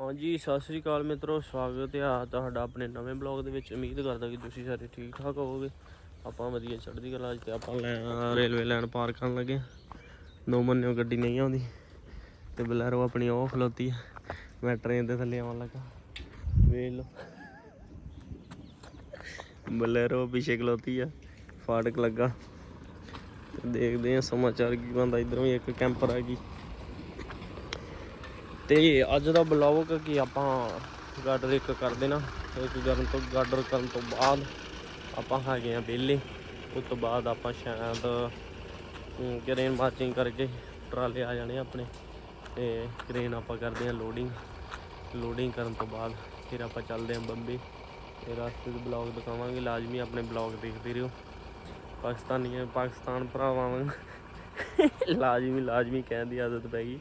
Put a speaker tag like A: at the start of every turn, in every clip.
A: ਹਾਂਜੀ ਸਤਿ ਸ੍ਰੀ ਅਕਾਲ ਮਿੱਤਰੋ, ਸਵਾਗਤ ਹੈ ਆ ਤੁਹਾਡਾ ਆਪਣੇ ਨਵੇਂ ਬਲੌਗ ਦੇ ਵਿੱਚ। ਉਮੀਦ ਕਰਦਾ ਕਿ ਤੁਸੀਂ ਸਾਰੇ ਠੀਕ ਠਾਕ ਹੋਵੋਗੇ। ਆਪਾਂ ਵਧੀਆ ਚੜ੍ਹਦੀ ਕਲਾ 'ਚ ਤੇ ਆਪਾਂ ਲੈ ਰੇਲਵੇ ਲਾਈਨ ਪਾਰ ਕਰਨ ਲੱਗੇ ਹਾਂ। ਦੋ ਮੰਨਿਓ ਗੱਡੀ ਨਹੀਂ ਆਉਂਦੀ ਤੇ ਬਲੈਰੋ ਆਪਣੀ ਉਹ ਖਲੋਤੀ ਹੈ ਮੈਂ ਟ੍ਰੇਨ ਦੇ ਥੱਲੇ ਆਉਣ ਲੱਗਾ। ਵੇਖ ਲਓ। ਬਲੈਰੋ ਪਿੱਛੇ ਖਲੋਤੀ ਆ। ਫਾਟਕ ਲੱਗਾ। ਦੇਖਦੇ ਆ ਸਮਾਚਾਰ ਕੀ ਬੰਦਾ ਇਧਰੋਂ ਹੀ ਇੱਕ ਕੈਂਪਰ ਆ ਗਈ। ਤੇ ਅੱਜ ਦਾ ਬਲੌਗ ਕਿ ਆਪਾਂ ਗਾਰਡਰ ਇੱਕ ਕਰ ਦੇਣਾ ਇੱਕ ਕਰਨ ਤੋਂ ਗਾਰਡਰ ਕਰਨ ਤੋਂ ਬਾਅਦ ਆਪਾਂ ਹੈਗੇ ਆ ਵਿਹਲੇ, ਉਸ ਤੋਂ ਬਾਅਦ ਆਪਾਂ ਸ਼ਾਇਦ ਕ੍ਰੇਨ ਮਾਰਚਿੰਗ ਕਰਕੇ ਟਰਾਲੇ ਆ ਜਾਣੇ ਆਪਣੇ, ਤੇ ਕ੍ਰੇਨ ਆਪਾਂ ਕਰਦੇ ਆ ਲੋਡਿੰਗ ਲੋਡਿੰਗ ਕਰਨ ਤੋਂ ਬਾਅਦ ਫਿਰ ਆਪਾਂ ਚੱਲਦੇ ਆ ਬੰਬੇ, ਤੇ ਰਸਤੇ 'ਚ ਬਲੌਗ ਦਿਖਾਵਾਂਗੇ, ਲਾਜ਼ਮੀ ਆਪਣੇ ਬਲੌਗ ਦੇਖਦੇ ਰਹੋ। ਪਾਕਿਸਤਾਨੀਆਂ, ਪਾਕਿਸਤਾਨ ਭਰਾਵਾਂ ਵਾਂਗ, ਲਾਜ਼ਮੀ ਲਾਜ਼ਮੀ ਕਹਿਣ ਦੀ ਆਦਤ ਪੈ ਗਈ।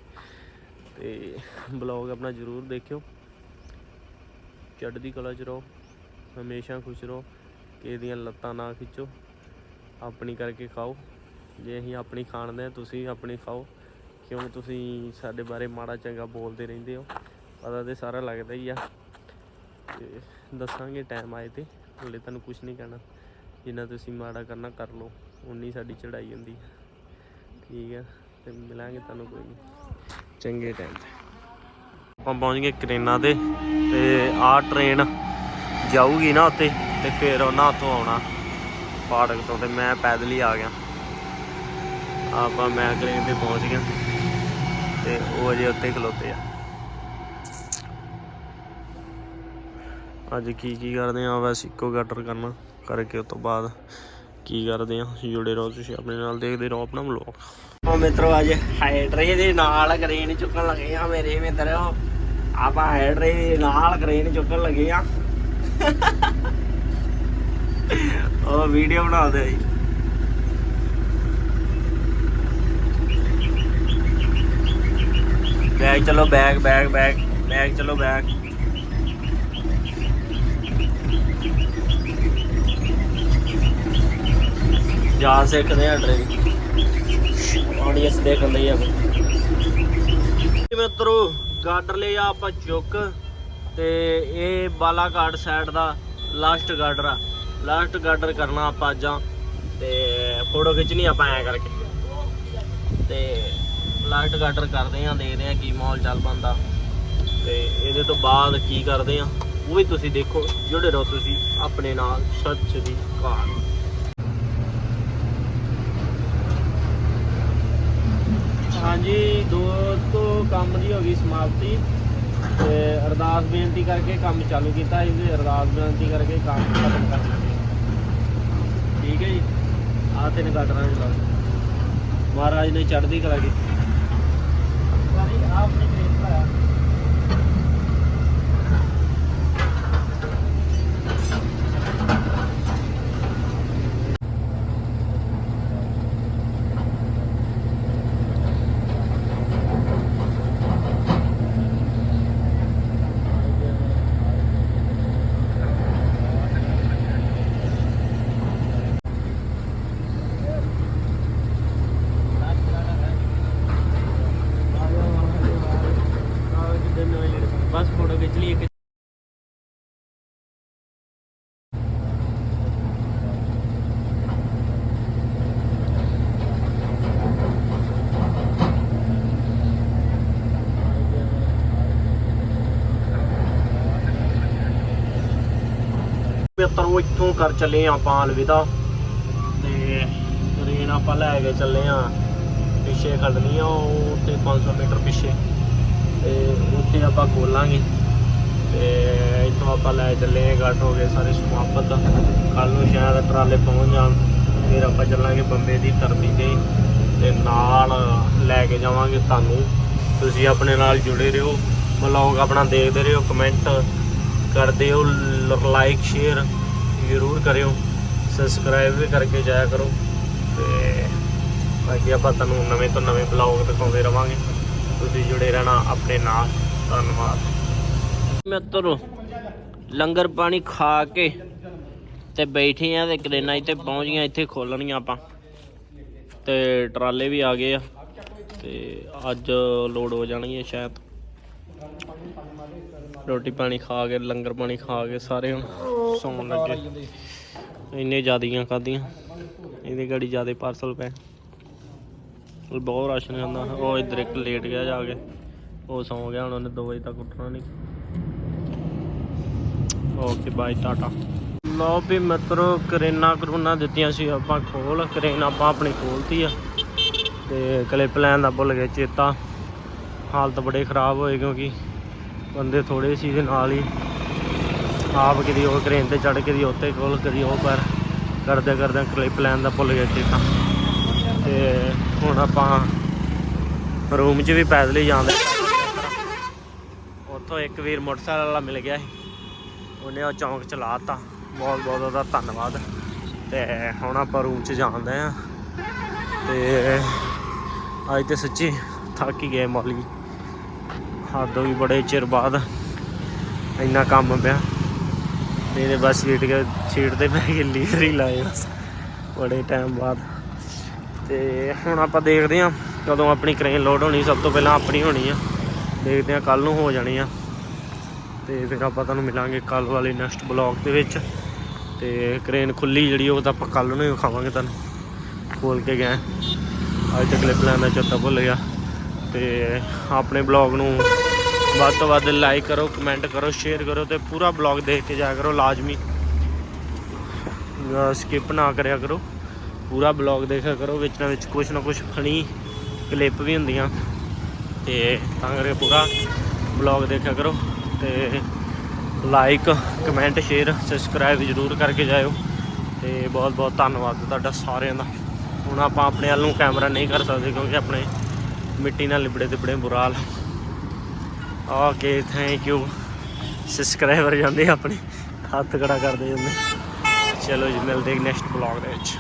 A: ਤੇ ਬਲੌਗ ਆਪਣਾ ਜ਼ਰੂਰ ਦੇਖਿਓ। ਚੜ੍ਹਦੀ ਕਲਾ ਚ ਰਹੋ, ਹਮੇਸ਼ਾ ਖੁਸ਼ ਰਹੋ, ਕਿਸੇ ਦੀਆਂ ਲੱਤਾਂ ਨਾ ਖਿੱਚੋ, ਆਪਣੀ ਕਰਕੇ ਖਾਓ। ਜੇ ਅਸੀਂ ਆਪਣੀ ਖਾਣਦੇ ਆ, ਤੁਸੀਂ ਆਪਣੀ ਖਾਓ। ਕਿਉਂ ਤੁਸੀਂ ਸਾਡੇ ਬਾਰੇ ਮਾੜਾ ਚੰਗਾ ਬੋਲਦੇ ਰਹਿੰਦੇ ਹੋ? ਪਤਾ ਤੇ ਸਾਰਾ ਲੱਗਦਾ ਹੀ ਆ। ਤੇ ਦੱਸਾਂਗੇ ਟਾਈਮ ਆਏ ਤੇ, ਹਲੇ ਤੁਹਾਨੂੰ ਕੁਝ ਨਹੀਂ ਕਹਿਣਾ। ਜਿੰਨਾ ਤੁਸੀਂ ਮਾੜਾ ਕਰਨਾ, ਕਰ ਲਓ। ਉਨੀ ਸਾਡੀ ਚੜਾਈ ਹੁੰਦੀ ਹੈ ਠੀਕ ਹੈ ਤੇ ਮਿਲਾਂਗੇ ਤੁਹਾਨੂੰ ਕੋਈ ਨਹੀਂ ਚੰਗੇ ਟਾਈਮ ਤੇ। ਆਪਾਂ ਪਹੁੰਚ ਗਏ ਕਰੇਨਾ ਤੇ ਤੇ ਆਹ ਟ੍ਰੇਨ ਜਾਊਗੀ ਨਾ ਉੱਤੇ ਤੇ ਫਿਰ ਉਹਨਾਂ ਉੱਥੋਂ ਆਉਣਾ ਫਾਟਕ ਤੋਂ, ਤੇ ਮੈਂ ਪੈਦਲ ਹੀ ਆ ਗਿਆ। ਆਪਾਂ ਮੈਂ ਕਰੇਨ ਤੇ ਪਹੁੰਚ ਗਿਆ, ਤੇ ਉਹ ਅਜੇ ਉੱਤੇ ਖਲੋਤੇ ਆ। ਅੱਜ ਕੀ ਕੀ ਕਰਦੇ ਆ ਵੈਸੇ ਇੱਕੋ ਗਾਟਰ ਕਰਨਾ ਕਰਕੇ ਉਸ ਤੋਂ ਬਾਅਦ ਕੀ ਕਰਦੇ ਆ ਜੁੜੇ ਰਹੋ, ਤੁਸੀਂ ਆਪਣੇ ਨਾਲ ਦੇਖਦੇ ਰਹੋ ਆਪਣਾ ਵਲੌਗ ਉਹ ਮਿੱਤਰੋ, ਅੱਜ ਨਾਲ ਕਰੇਨ ਚੁੱਕਣ ਲੱਗੇ ਆ ਮੇਰੇ ਮਿੱਤਰੋ। ਆਪਾਂ ਹਾਈਡਰੇ ਨਾਲ ਕਰੇਨ ਚੁੱਕਣ ਲੱਗੇ ਆ। ਉਹ ਵੀਡੀਓ ਬਣਾ ਦੇ ਜੀ। ਬੈਗ ਚਲੋ ਬੈਗ ਬੈਗ ਬੈਗ ਬੈਗ ਚਲੋ ਬੈਗ ਜਾ ਸਿੱਖਦੇ ਆ ਆਡੀਅנס ਦੇਖਣ ਲਈ ਆ ਮਿੱਤਰੋ ਗਾਡਰ ਲਿਆ ਆਪਾਂ ਚੁੱਕ ਤੇ ਇਹ ਬਾਲਾਘਾਟ ਸਾਈਡ ਦਾ ਲਾਸਟ ਗਾਡਰ ਆ। ਲਾਸਟ ਗਾਡਰ ਕਰਨਾ ਆਪਾਂ ਅੱਜ। ਤੇ ਫੋਟੋ ਖਿੱਚਣੀ ਆਪਾਂ ਐ ਕਰਕੇ। ਤੇ ਲਾਸਟ ਗਾਡਰ ਕਰਦੇ ਆ, ਦੇਖਦੇ ਆ ਕੀ ਮਾਹੌਲ ਚੱਲ ਪੰਦਾ ਤੇ ਇਹਦੇ ਤੋਂ ਬਾਅਦ ਕੀ ਕਰਦੇ ਆ, ਉਹ ਵੀ ਤੁਸੀਂ ਦੇਖੋ। ਜੁੜੇ ਰਹੋ ਤੁਸੀਂ ਆਪਣੇ ਨਾਲ ਸਤਿ ਸ਼੍ਰੀ ਅਕਾਲ। ਹਾਂਜੀ, ਦੋਸਤੋ ਕੰਮ ਦੀ ਹੋ ਗਈ ਸਮਾਪਤੀ। ਤੇ ਅਰਦਾਸ ਬੇਨਤੀ ਕਰਕੇ ਕੰਮ ਚਾਲੂ ਕੀਤਾ ਇਹਦੇ ਅਰਦਾਸ ਬੇਨਤੀ ਕਰਕੇ ਕੰਮ ਖਤਮ ਕਰ ਦਿੱਤੇ। ਠੀਕ ਹੈ ਜੀ? ਆਹ ਤਿੰਨ ਗਾਡਰਾਂ ਚ ਲਾ ਮਹਾਰਾਜ ਨੇ ਚੜ੍ਹਦੀ ਕਲਾ ਕੀਤੀ। ਆਪਣੀ ਗ੍ਰੇਸ ਲਾਇਆ ਬਸ ਫੋਟੋ ਖਿੱਚ ਲਈ ਇੱਕ ਮਿੱਤਰੋ ਇੱਥੋਂ ਕਰ ਚੱਲੇ ਆਂ ਆਪਾਂ ਅਲਵਿਦਾ ਤੇ ਟ੍ਰੇਨ ਆਪਾਂ ਲੈ ਕੇ ਚੱਲੇ ਆਂ। ਪਿੱਛੇ ਖੜਨੀ ਆ ਉਹ ਉੱਥੇ 500 ਮੀਟਰ ਪਿੱਛੇ। ਤੇ ਉੱਥੇ ਆਪਾਂ ਖੋਲਾਂਗੇ। ਤੇ ਇੱਥੋਂ ਆਪਾਂ ਲੈ ਚੱਲੇ ਆਂ ਗੱਟ ਹੋ ਗਏ ਸਾਰੇ ਸਮਾਪਤ। ਕੱਲ ਨੂੰ ਸ਼ਾਇਦ ਟਰਾਲੇ ਪਹੁੰਚ ਜਾਣ। ਫਿਰ ਆਪਾਂ ਚੱਲਾਂਗੇ ਬੰਬੇ ਦੀ ਧਰਤੀ ਤੇ। ਤੇ ਨਾਲ ਲੈ ਕੇ ਜਾਵਾਂਗੇ ਤੁਹਾਨੂੰ। ਤੁਸੀਂ ਆਪਣੇ ਨਾਲ ਜੁੜੇ ਰਹੋ। ਵਲੌਗ ਆਪਣਾ ਦੇਖਦੇ ਰਹੋ, ਕਮੈਂਟ ਕਰ ਦਿਓ ਲਾਈਕ ਸ਼ੇਅਰ ਜ਼ਰੂਰ ਕਰਿਓ ਸਬਸਕ੍ਰਾਈਬ ਵੀ ਕਰਕੇ ਜਾਇਆ ਕਰੋ ਤੇ ਬਾਕੀ ਆਪਾਂ ਤੁਹਾਨੂੰ ਨਵੇਂ ਤੋਂ ਨਵੇਂ ਬਲੌਗ ਦਿਖਾਉਂਦੇ ਰਵਾਂਗੇ। ਤੁਸੀਂ ਜੁੜੇ ਰਹਿਣਾ ਆਪਣੇ ਨਾਲ। ਧੰਨਵਾਦ। ਮਿੱਤਰੋ ਲੰਗਰ ਪਾਣੀ ਖਾ ਕੇ ਤੇ ਬੈਠੇ ਆ ਤੇ ਕਰੇਨਾ ਇੱਥੇ ਪਹੁੰਚ ਗਈਆਂ ਇੱਥੇ ਖੋਲਣੀਆਂ ਆਪਾਂ। ਤੇ ਟਰਾਲੇ ਵੀ ਆ ਗਏ ਆ ਤੇ ਅੱਜ ਲੋਡ ਹੋ ਜਾਣਗੀਆਂ ਸ਼ਾਇਦ। ਰੋਟੀ ਪਾਣੀ ਖਾ ਕੇ, ਲੰਗਰ ਪਾਣੀ ਖਾ ਕੇ ਸਾਰੇ ਹੁਣ ਸੌਣ ਲੱਗੇ। ਇੰਨੇ ਜ਼ਿਆਦੀਆਂ ਖਾਧੀਆਂ। ਇਹਦੇ ਗਾੜੀ ਜ਼ਿਆਦੇ ਪਾਰਸਲ ਪਏ। ਬਹੁਤ ਰਸ਼ ਨਹੀਂ ਹੁੰਦਾ ਉਹ ਇੱਧਰ ਇੱਕ ਲੇਟ ਗਿਆ ਜਾ ਕੇ। ਉਹ ਸੌਂ ਗਿਆ, ਹੁਣ ਉਹਨੇ 2 ਵਜੇ ਤੱਕ ਉੱਠਣਾ ਨਹੀਂ ਓਕੇ ਬਾਈ ਟਾਟਾ ਲਓ ਵੀ ਮਿੱਤਰੋ, ਕਰੇਨਾ ਕਰੂਨਾ ਦਿੱਤੀਆਂ ਸੀ ਆਪਾਂ ਖੋਲ। ਕਰੇਨ ਆਪਾਂ ਆਪਣੀ ਖੋਲਤੀ ਆ। ਤੇ ਕਲਿੱਪ ਲੈਣ ਦਾ ਭੁੱਲ ਗਏ ਚੇਤਾ। ਹਾਲਤ ਬੜੇ ਖਰਾਬ ਹੋਏ ਕਿਉਂਕਿ ਬੰਦੇ ਥੋੜੇ ਸੀ ਦੇ ਨਾਲ ਹੀ। ਆਪ ਕਿਦੀ ਉਹ ਕਰੇਨ ਤੇ ਚੜ ਕੇ ਦੀ ਉੱਤੇ ਕੋਲ, ਕਦੀ ਉਹ ਪਰ ਕਰਦੇ ਕਰਦੇ ਕਲਿੱਪ ਲੈਣ ਦਾ ਭੁੱਲ ਗਏ ਤਾਂ। ਤੇ ਹੁਣ ਆਪਾਂ ਰੂਮ 'ਚ ਵੀ ਪੈਦਲ ਹੀ ਜਾਂਦੇ। ਉੱਥੋਂ ਇੱਕ ਵੀਰ ਮੋਟਰਸਾਈਕਲ ਵਾਲਾ ਮਿਲ ਗਿਆ ਸੀ। ਉਹਨੇ ਉਹ ਚੌਂਕ ਚਲਾਤਾ ਬਹੁਤ ਬਹੁਤ ਉਹਦਾ ਧੰਨਵਾਦ। ਤੇ ਹੁਣ ਆਪਾਂ ਰੂਮ 'ਚ ਜਾਂਦੇ ਆ ਤੇ ਅੱਜ ਤੇ ਸੱਚੀ ਥੱਕ ਹੀ ਗਏ ਮੌਲੀ। ਹੱਦੋਂ ਵੀ ਬੜੇ ਚਿਰ ਬਾਅਦ। ਇੰਨਾ ਕੰਮ ਪਿਆ। ਤੇ ਇਹਦੇ ਬਸ ਸੀਟ ਕੇ ਸੀਟ ਤੇ ਬਹਿ ਕੇ ਲੀਡਰ ਹੀ ਲਾਏ ਬਸ। ਬੜੇ ਟਾਈਮ ਬਾਅਦ। ਤੇ ਹੁਣ ਆਪਾਂ ਦੇਖਦੇ ਹਾਂ ਕਦੋਂ ਆਪਣੀ ਕ੍ਰੇਨ ਲੋਡ ਹੋਣੀ। ਸਭ ਤੋਂ ਪਹਿਲਾਂ ਆਪਣੀ ਹੋਣੀ ਆ। ਦੇਖਦੇ ਹਾਂ ਕੱਲ ਨੂੰ ਹੋ ਜਾਣੀ ਆ। ਤੇ ਫਿਰ ਆਪਾਂ ਤੁਹਾਨੂੰ ਮਿਲਾਂਗੇ ਕੱਲ ਵਾਲੇ ਨੈਕਸਟ ਬਲੌਗ ਦੇ ਵਿੱਚ। ਤੇ ਕ੍ਰੇਨ ਖੁੱਲੀ ਜਿਹੜੀ ਉਹ ਤਾਂ ਆਪਾਂ ਕੱਲ ਨੂੰ ਹੀ ਵਿਖਾਵਾਂਗੇ ਤੁਹਾਨੂੰ। ਖੋਲ ਕੇ ਗਏ। ਅੱਜ ਤੱਕ ਕਲਿੱਪ ਲੈਣ ਦਾ ਚੇਤਾ ਭੁੱਲ ਗਿਆ। ਤੇ ਆਪਣੇ ਬਲੌਗ ਨੂੰ ਵੱਧ ਤੋਂ ਵੱਧ ਲਾਈਕ ਕਰੋ ਕਮੈਂਟ ਕਰੋ ਸ਼ੇਅਰ ਕਰੋ ਤੇ ਪੂਰਾ ਬਲੌਗ ਦੇਖ ਕੇ ਜਾਇਆ ਕਰੋ ਲਾਜ਼ਮੀ। ਸਕਿਪ ਨਾ ਕਰਿਆ ਕਰੋ। ਪੂਰਾ ਬਲੌਗ ਦੇਖਿਆ ਕਰੋ, ਵਿੱਚ ਨਾ ਵਿੱਚ ਕੁਛ ਨਾ ਕੁਛ ਫਨੀ ਕਲਿੱਪ ਵੀ ਹੁੰਦੀਆਂ। ਤੇ ਤਾਂ ਕਰਕੇ ਪੂਰਾ ਬਲੌਗ ਦੇਖਿਆ ਕਰੋ ਤੇ ਲਾਈਕ ਕਮੈਂਟ ਸ਼ੇਅਰ ਸਬਸਕ੍ਰਾਈਬ ਜ਼ਰੂਰ ਕਰਕੇ ਜਾਇਓ। ਤੇ ਬਹੁਤ ਬਹੁਤ ਧੰਨਵਾਦ ਤੁਹਾਡਾ ਸਾਰਿਆਂ ਦਾ। ਹੁਣ ਆਪਾਂ ਆਪਣੇ ਵੱਲ ਨੂੰ ਕੈਮਰਾ ਨਹੀਂ ਕਰ ਸਕਦੇ ਕਿਉਂਕਿ ਆਪਣੇ ਮਿੱਟੀ ਨਾਲ ਲਿਬੜੇ ਤਿਬੜੇ ਬੁਰਾ ਹਾਲ। ਓਕੇ ਥੈਂਕ ਯੂ ਸਬਸਕ੍ਰਾਈਬਰ ਜਾਂਦੇ ਆਪਣੇ। ਹੱਥ ਖੜਾ ਕਰਦੇ ਜਾਂਦੇ। ਚਲੋ ਜੀ, ਮਿਲਦੇ ਨੈਕਸਟ ਬਲੌਗ ਦੇ ਵਿੱਚ।